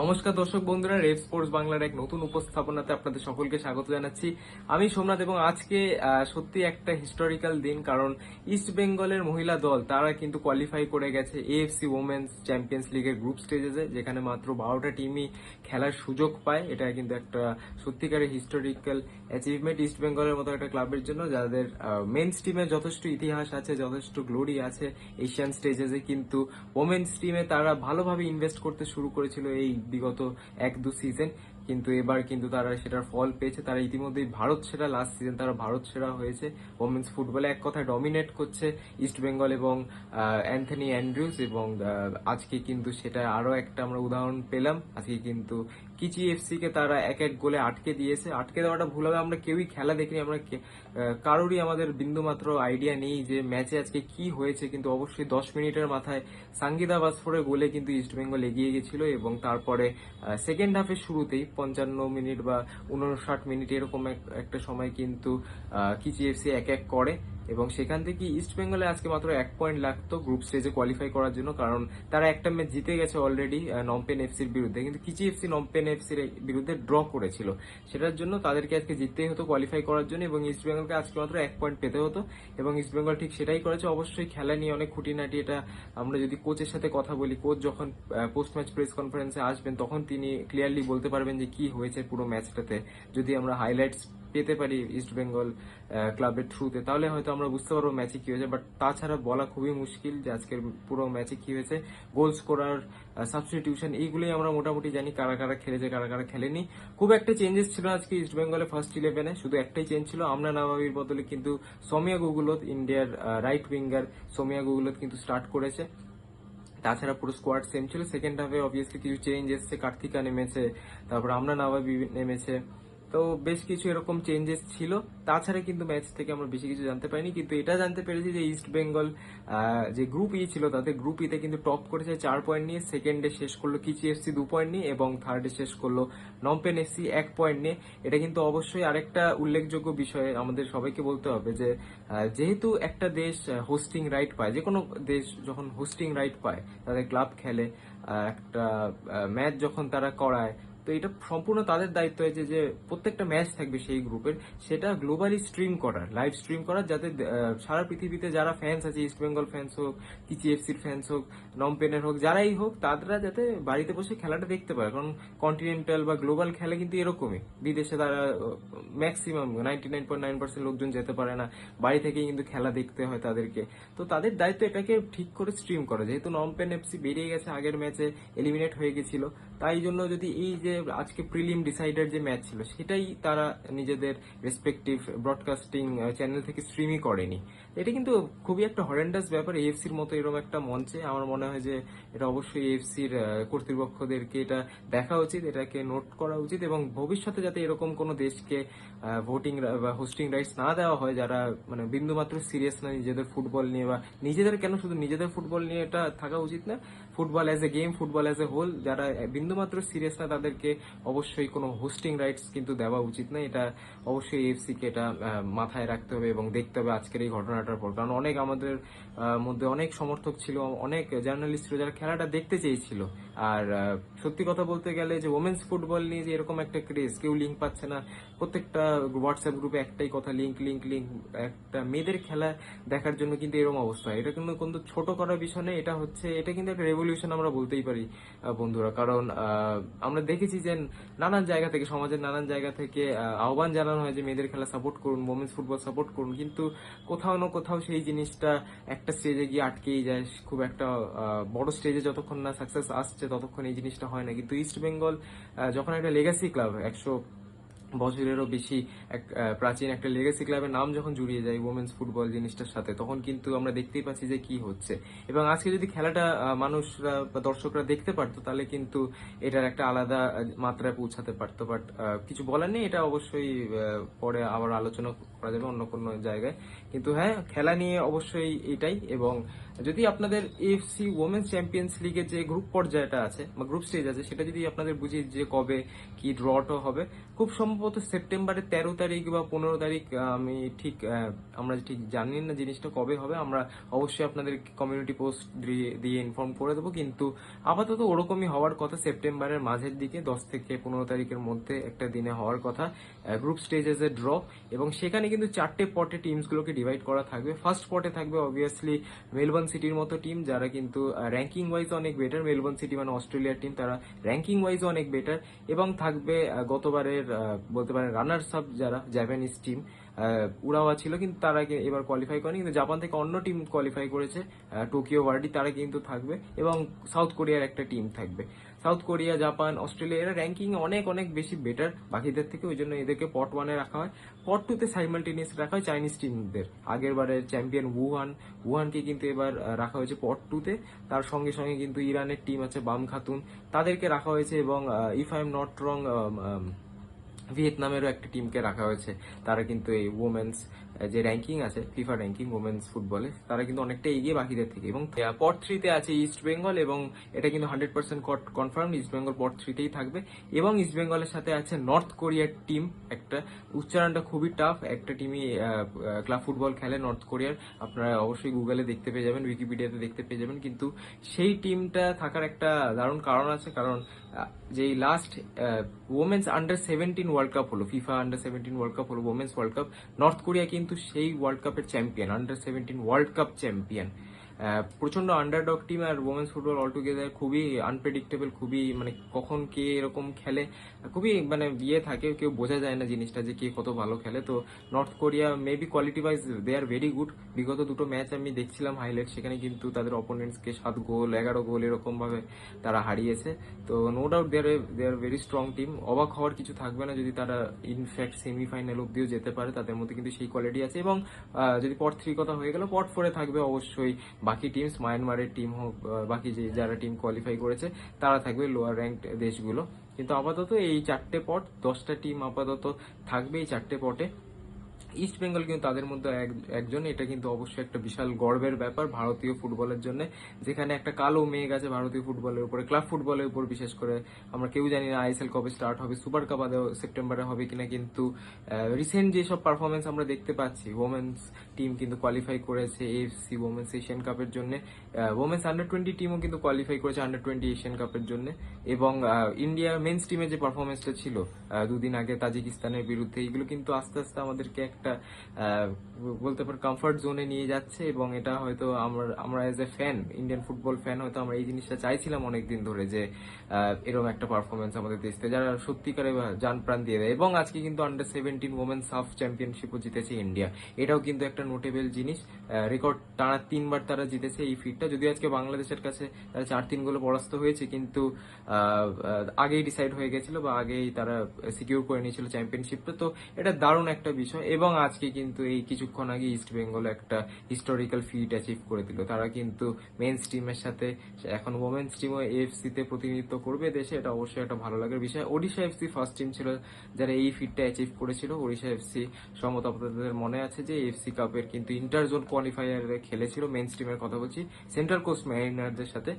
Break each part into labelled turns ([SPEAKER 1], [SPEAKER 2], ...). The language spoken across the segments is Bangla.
[SPEAKER 1] নমস্কার দর্শক বন্ধুরা রেড স্পোর্টস বাংলার এক নতুন উপস্থাপনাতে আপনাদের সকলকে স্বাগত জানাচ্ছি। আমি সোমনাথ এবং আজকে সত্যি একটা হিস্টোরিক্যাল দিন কারণ ইস্ট বেঙ্গলের মহিলা দল, তারা কিন্তু কোয়ালিফাই করে গেছে এএফসি ওমেন্স চ্যাম্পিয়ন্স লিগের গ্রুপ স্টেজেসে যেখানে মাত্র বারোটা টিমই খেলার সুযোগ পায়। এটা কিন্তু একটা সত্যিকারের হিস্টোরিক্যাল অ্যাচিভমেন্ট ইস্ট বেঙ্গলের মতো একটা ক্লাবের জন্য, যাদের মেন্স টিমে যথেষ্ট ইতিহাস আছে, যথেষ্ট গ্লোরি আছে এশিয়ান স্টেজেসে কিন্তু ওমেন্স টিমে তারা ভালোভাবে ইনভেস্ট করতে শুরু করেছিল এই বিগত এক দু সিজন কিন্তু এবার কিন্তু তারা সেটার ফল পেয়েছে। তারা ইতিমধ্যেই ভারত সেরা লাস্ট সিজন তারা ভারত সেরা হয়েছে। ওমেন্স ফুটবলে এক কথায় ডমিনেট করছে ইস্টবেঙ্গল এবং অ্যান্থনি অ্যান্ড্রিউস এবং আজকে কিন্তু সেটা আরও একটা আমরা উদাহরণ পেলাম। আজকে কিন্তু কিচি এফসি কে তারা এক এক গোলে আটকে দিয়েছে। আটকে দেওয়াটা ভুল হবে, আমরা কেউই খেলা দেখিনি, আমরা কারোরই আমাদের বিন্দুমাত্র আইডিয়া নেই যে ম্যাচে আজকে কি হয়েছে, কিন্তু অবশ্যই দশ মিনিটের মাথায় সাঙ্গীতা বাসফোরের গোলে কিন্তু ইস্ট বেঙ্গল এগিয়ে গেছিল এবং তারপরে সেকেন্ড হাফের শুরুতেই পঞ্চান্ন মিনিট বা উনষাট মিনিট এরকম এক- একটা সময় কিন্তু কিচি এফসি এক এক করে। এবং সেখান থেকে ইস্ট বেঙ্গলে আজকে মাত্র এক পয়েন্ট লাগতো গ্রুপ স্টেজে কোয়ালিফাই করার জন্য, কারণ তারা একটা ম্যাচ জিতে গেছে অলরেডি নমপেন এফসির বিরুদ্ধে। কিন্তু কিচি এফসি নমপেন এফসির বিরুদ্ধে ড্র করেছিল। সেটার জন্য তাদেরকে আজকে জিততেই হতো কোয়ালিফাই করার জন্য এবং ইস্ট বেঙ্গলকে আজকে মাত্র এক পয়েন্ট পেতে হতো। এবং ইস্ট বেঙ্গল ঠিক সেটাই করেছে। অবশ্যই খেলা নিয়ে অনেক খুঁটিনাটি এটা আমরা যদি কোচের সাথে কথা বলি কোচ যখন পোস্ট ম্যাচ প্রেস কনফারেন্সে আসবেন, তখন তিনি ক্লিয়ারলি বলতে পারবেন যে কি হয়েছে পুরো ম্যাচটাতে যদি আমরা হাইলাইটস পেতে পারি ইস্ট বেঙ্গল ক্লাবের থ্রুতে তাহলে হয়তো আমরা বুঝতে পারব ম্যাচে কি হয়েছে। বাট তাছাড়া বলা খুবই মুশকিল যে আজকের পুরো ম্যাচে কি হয়েছে। গোল স্কোরার সাবস্টিটিউশন এইগুলোই আমরা মোটামুটি জানি কারা কারা খেলেছে, কারা কারা খেলেনি। খুব একটা চেঞ্জেস ছিল আজকে ইস্ট বেঙ্গলে ফার্স্ট ইলেভেনে শুধু একটাই চেঞ্জ ছিল আমরা নাবাবির বদলে কিন্তু সোমিয়া গুগুলত ইন্ডিয়ার রাইট উইঙ্গার সোমিয়া গুগুলত কিন্তু স্টার্ট করেছে। তাছাড়া পুরো স্কোয়াড সেম ছিল। সেকেন্ড হাফে অবভিয়াসলি কিছু চেঞ্জ এসছে। কার্তিকা নেমেছে, তারপর আমরা নাবাবি নেমেছে। তো বেশ কিছু এরকম চেঞ্জেস ছিল। তাছাড়া কিন্তু ম্যাচ থেকে আমরা বেশি কিছু জানতে পারিনি, কিন্তু এটা জানতে পেরেছি যে ইস্ট বেঙ্গল যে গ্রুপ ই ছিল তাতে গ্রুপ ইতে কিন্তু টপ করেছে চার পয়েন্ট নিয়ে সেকেন্ডে শেষ করল কিচি এফসি দু পয়েন্ট নিয়ে এবং থার্ডে শেষ করল নমপেন এফসি এক পয়েন্ট নিয়ে। এটা কিন্তু অবশ্যই আরেকটা উল্লেখযোগ্য বিষয় আমাদের সবাইকে বলতে হবে যে যেহেতু একটা দেশ হোস্টিং রাইট পায়, যে কোনো দেশ যখন হোস্টিং রাইট পায়, তাদের ক্লাব খেলে একটা ম্যাচ যখন তারা করায় তো এটা সম্পূর্ণ তাদের দায়িত্ব হয়েছে যে প্রত্যেকটা ম্যাচ থাকবে সেই গ্রুপের সেটা গ্লোবালি স্ট্রিম করার লাইভ স্ট্রিম করার যাতে সারা পৃথিবীতে যারা ফ্যান্স আছে ইস্ট বেঙ্গল ফ্যান্স হোক কিচি এফসির ফ্যান্স হোক নমপেনের হোক, যারাই হোক, তারা যাতে বাড়িতে বসে খেলাটা দেখতে পারে। কারণ কন্টিনেন্টাল বা গ্লোবাল খেলা কিন্তু এরকমই। বিদেশে তারা maximum ninety nine point nine percent লোকজন যেতে পারে না। বাড়ি থেকেই কিন্তু খেলা দেখতে হয় তাদেরকে। তো তাদের দায়িত্ব এটাকে ঠিক করে স্ট্রিম করা। যেহেতু নমপেন এফসি বেরিয়ে গেছে আগের ম্যাচে এলিমিনেট হয়ে গেছিল। তাই জন্য যদি এই যে আজকে প্রিলিম ডিসাইডার যে ম্যাচ ছিল, সেটাই তারা নিজেদের রেসপেক্টিভ ব্রডকাস্টিং চ্যানেল থেকে স্ট্রিমই করেনি। এটা কিন্তু খুবই একটা হরেন্ডাস ব্যাপার এএফসির মতো এরকম একটা মঞ্চে। আমার মনে হয় যে এটা অবশ্যই এএফসির কর্তৃপক্ষদেরকে এটা দেখা উচিত, এটাকে নোট করা উচিত এবং ভবিষ্যতে যাতে এরকম কোনো দেশকে ভোটিং বা হোস্টিং রাইটস না দেওয়া হয়, যারা মানে বিন্দুমাত্র সিরিয়াস না নিজেদের ফুটবল নিয়ে বা নিজেদের কেন শুধু নিজেদের ফুটবল নিয়ে এটা থাকা উচিত না football as a game football as a whole যারা বিন্দুমাত্র সিরিয়াস না, তাদেরকে অবশ্যই কোনো হোস্টিং রাইটস কিন্তু দেওয়া উচিত না। এটা অবশ্যই এফসি কে এটা মাথায় রাখতে হবে এবং দেখতে হবে আজকের এই ঘটনাটার পর। কারণ অনেক আমাদের মধ্যে অনেক সমর্থক ছিল, অনেক জার্নালিস্ট ছিল যারা খেলাটা দেখতে চেয়েছিল। আর সত্যি কথা বলতে গেলে যে ওমেন্স ফুটবল নিয়ে যে এরকম একটা ক্রেজ কেউ লিঙ্ক পাচ্ছে না। প্রত্যেকটা হোয়াটসঅ্যাপ গ্রুপে একটাই কথা লিঙ্ক লিঙ্ক লিঙ্ক একটা মেয়েদের খেলা দেখার জন্য কিন্তু এরকম অবস্থা। এটা কিন্তু কিন্তু ছোট করার বিষয় নেই এটা হচ্ছে, এটা কিন্তু একটা রেভলিউশন আমরা বলতেই পারি বন্ধুরা। কারণ আমরা দেখেছি যে নানান জায়গা থেকে, সমাজের নানান জায়গা থেকে আহ্বান জানানো হয় যে মেয়েদের খেলা সাপোর্ট করুন ওমেন্স ফুটবল সাপোর্ট করুন। কিন্তু কোথাও না কোথাও সেই জিনিসটা একটা স্টেজে গিয়ে আটকেই যায়। খুব একটা বড় স্টেজে যতক্ষণ না সাকসেস আসছে, ততক্ষণ এই জিনিসটা হয় না। কিন্তু ইস্ট বেঙ্গল যখন একটা লেগাসি ক্লাব একশো বছরেরও বেশি এক প্রাচীন একটা লেগেসি ক্লাবের নাম যখন জুড়িয়ে যায় ওমেন্স ফুটবল জিনিসটার সাথে, তখন কিন্তু আমরা দেখতেই পাচ্ছি যে কি হচ্ছে। এবং আজকে যদি খেলাটা মানুষরা বা দর্শকরা দেখতে পারতো, তাহলে কিন্তু এটার একটা আলাদা মাত্রায় পৌঁছাতে পারতো। বাট কিছু বলার নেই, এটা অবশ্যই পরে আবার আলোচনা করা যাবে অন্য কোনো জায়গায়। কিন্তু হ্যাঁ খেলা নিয়ে অবশ্যই এটাই। এবং যদি আপনাদের এফসি ওমেন্স চ্যাম্পিয়ন্স লিগের যে গ্রুপ পর্যায়টা আছে, বা গ্রুপ স্টেজ আছে, সেটা যদি আপনাদের বুঝি যে কবে কি ড্রটা হবে, খুব সম্ভবত সেপ্টেম্বরের তেরো তারিখ বা পনেরো তারিখ আমি ঠিক আমরা ঠিক জানি না জিনিসটা কবে হবে। আমরা অবশ্যই আপনাদের কমিউনিটি পোস্ট দিয়ে ইনফর্ম করে দেবো। কিন্তু আপাতত ওরকমই হওয়ার কথা সেপ্টেম্বরের মাঝের দিকে, দশ থেকে পনেরো তারিখের মধ্যে একটা দিনে হওয়ার কথা। গ্রুপ স্টেজেস এ ড্র এবং সেখানে কিন্তু চারটে পটে টিমসগুলোকে ডিভাইড করা থাকবে। ফার্স্ট পটে থাকবে অবভিয়াসলি মেলবোর্ন সিটির মতো টিম যারা কিন্তু র্যাঙ্কিং ওয়াইজ অনেক বেটার মেলবোর্ন সিটি মানে অস্ট্রেলিয়ার টিম তারা র্যাঙ্কিং ওয়াইজ অনেক বেটার এবং থাকবে গতবারের বলতে পারেন রানার্স আপ যারা জাপানিজ টিম উড়াওয়া ছিল, কিন্তু তারা এবার কোয়ালিফাই করেনি। কিন্তু জাপান থেকে অন্য টিম কোয়ালিফাই করেছে টোকিও ওয়ার্ডি তারা কিন্তু থাকবে এবং সাউথ কোরিয়ার একটা টিম থাকবে। সাউথ কোরিয়া জাপান অস্ট্রেলিয়া এরা র্যাঙ্কিং অনেক অনেক বেশি বেটার বাকিদের থেকে, ওই জন্য এদেরকে পট ওয়ানে রাখা হয়। পট টুতে সাইমালটেনিয়াস রাখা হয় চাইনিজ টিমদের আগের বারের চ্যাম্পিয়ন উহান উহানকে কিন্তু এবার রাখা হয়েছে পট টুতে তার সঙ্গে সঙ্গে কিন্তু ইরানের টিম আছে বাম খাতুন তাদেরকে রাখা হয়েছে এবং if I am not wrong ভিয়েতনামেরও একটি টিমকে রাখা হয়েছে। তারা কিন্তু এই ওমেন্স যে র্যাঙ্কিং আছে ফিফা র্যাঙ্কিং ওমেন্স ফুটবলে তারা কিন্তু অনেকটা এগিয়ে বাকিদের থেকে। এবং পট থ্রিতে আছে ইস্ট বেঙ্গল এবং এটা কিন্তু hundred percent confirm East Bengal pot থ্রিতেই থাকবে। এবং ইস্ট বেঙ্গলের সাথে আছে নর্থ কোরিয়ার টিম একটা উচ্চারণটা খুবই টাফ একটা টিমই ক্লাব ফুটবল খেলে নর্থ কোরিয়ার আপনারা অবশ্যই গুগলে দেখতে পেয়ে যাবেন উইকিপিডিয়াতে দেখতে পেয়ে যাবেন, কিন্তু সেই টিমটা থাকার একটা দারুণ কারণ আছে, কারণ যেই last women's under seventeen world cup হলো FIFA under seventeen world cup হলো women's world cup north Korea কিন্তু সেই ওয়ার্ল্ড কাপের champion under seventeen world cup champion প্রচণ্ড আন্ডারডগ টিম আর ওমেন্স ফুটবল অল টুগেদার খুবই আনপ্রেডিক্টেবল খুবই মানে কখন কে এরকম খেলে, খুবই মানে ইয়ে থাকে, কেউ বোঝা যায় না জিনিসটা যে কে কত ভালো খেলে। তো north Korea maybe quality wise they are very good বিগত দুটো ম্যাচ আমি দেখছিলাম হাইলাইট সেখানে কিন্তু তাদের অপোনেন্টসকে সাত গোল, এগারো গোল এরকমভাবে তারা হারিয়েছে। তো no doubt they are they are very strong team অবাক হওয়ার কিছু থাকবে না যদি তারা ইনফ্যাক্ট সেমিফাইনাল অব্দিও যেতে পারে, তাদের মধ্যে কিন্তু সেই কোয়ালিটি আছে। এবং যদি পট থ্রি কথা হয়ে গেল পট ফোরে থাকবে অবশ্যই বাকি টিমস মায়ানমারের টিম হোক বাকি যে যারা টিম কোয়ালিফাই করেছে, তারা থাকবে লোয়ার র্যাঙ্ক দেশগুলো। কিন্তু আপাতত এই চারটে পট, দশটা টিম আপাতত থাকবে এই চারটে পটে। ইস্ট বেঙ্গল কিন্তু তাদের মধ্যে এক- একজন, এটা কিন্তু অবশ্যই একটা বিশাল গর্বের ব্যাপার ভারতীয় ফুটবলের জন্য। যেখানে একটা কালো মেঘ আছে ভারতীয় ফুটবলের উপরে, ক্লাব ফুটবলের উপর বিশেষ করে। আমরা কেউ জানি না আইএসএল কবে স্টার্ট হবে, সুপার কাপ সেপ্টেম্বরে হবে কিনা, কিন্তু রিসেন্ট যেসব পারফরমেন্স আমরা দেখতে পাচ্ছি ওমেন্স টিম কিন্তু কোয়ালিফাই করেছে এফসি ওমেন্স এশিয়ান কাপের জন্য। ওমেন্স আন্ডার টোয়েন্টি টিমও কিন্তু কোয়ালিফাই করেছে আন্ডার টোয়েন্টি এশিয়ান কাপের জন্য। এবং ইন্ডিয়া মেন্স টিমে যে পারফরমেন্সটা ছিল দুদিন আগে তাজিকিস্তানের বিরুদ্ধে, এগুলো কিন্তু আস্তে আস্তে আমাদেরকে একটা বলতে পারে কমফর্ট জোনে নিয়ে যাচ্ছে। এবং এটা হয়তো আমরা আমরা as a fan Indian football fan হয়তো আমরা এই জিনিসটা চাইছিলাম অনেকদিন ধরে যে এরকম একটা পারফরমেন্স আমাদের দেশতে, যারা সত্যিকারে জান প্রাণ দিয়ে দেয়। এবং আজকে কিন্তু আন্ডার সেভেন্টিন ওমেন্স হাফ চ্যাম্পিয়নশিপও জিতেছে ইন্ডিয়া এটাও কিন্তু একটা নোটেবল জিনিস রেকর্ড টানা তিনবার তারা জিতেছে এই ফিটটা যদিও আজকে বাংলাদেশের কাছে তারা চার তিন গোলে পরাস্ত হয়েছে, কিন্তু আগেই ডিসাইড হয়ে গেছিল বা আগেই তারা সিকিউর করে নিয়েছিল চ্যাম্পিয়নশিপটা তো এটা দারুণ একটা বিষয় এবং আজকে কিন্তু এই কিছুক্ষণ আগে ইস্ট বেঙ্গল একটা হিস্টোরিক্যাল ফিট অ্যাচিভ করে দিল। তারা কিন্তু মেন্স টিমের সাথে, এখন ওমেন্স টিমও এফসি তে প্রতিনিধিত্ব করবে দেশে, এটা অবশ্যই একটা ভালো লাগার বিষয়। ওডিশা এফসি ফার্স্ট টিম ছিল, যারা এই ফিটটা অ্যাচিভ করেছিল ওড়িশা এফসি সম্মত আপনাদের মনে আছে যে এফসি কাপের কিন্তু ইন্টারজোন কোয়ালিফায়ারে খেলেছিল মেন স্ট্রিমের কথা বলছি। সেন্ট্রাল কোস্ট ম্যারিনারদের সাথে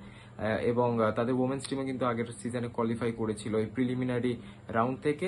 [SPEAKER 1] এবং তাদের ওমেন্স টিমও কিন্তু আগের সিজনে কোয়ালিফাই করেছিল এই প্রিলিমিনারি রাউন্ড থেকে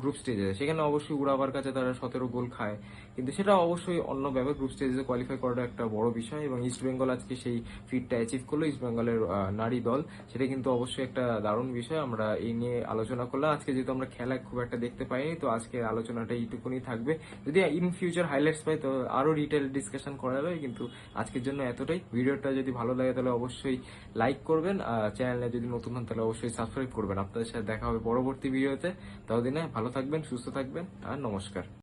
[SPEAKER 1] গ্রুপ স্টেজে সেখানে অবশ্যই উড়াবার কাছে তারা সতেরো গোল খায়। কিন্তু সেটা অবশ্যই অন্য ব্যাপার গ্রুপ স্টেজে কোয়ালিফাই করাটা একটা বড় বিষয় এবং ইস্ট বেঙ্গল আজকে সেই ফিটটা অ্যাচিভ করল ইস্ট বেঙ্গলের নারী দল। সেটা কিন্তু অবশ্যই একটা দারুণ বিষয়। আমরা এই নিয়ে আলোচনা করলাম। আজকে যেহেতু আমরা খেলা খুব একটা দেখতে পাইনি, তো আজকে আলোচনাটা এইটুকুনি থাকবে। যদি ইন ফিউচার হাইলাইটস পাই, তো আরও ডিটেল ডিসকাশন করা যাবে। কিন্তু আজকের জন্য এতটাই। ভিডিওটা যদি ভালো লাগে, তাহলে অবশ্যই লাইক করবেন। চ্যানেলে যদি নতুন হন, তাহলে অবশ্যই সাবস্ক্রাইব করবেন। আপনাদের সাথে দেখা হবে পরবর্তী ভিডিওতে। ততদিনে ভালো থাকবেন, সুস্থ থাকবেন, আর নমস্কার।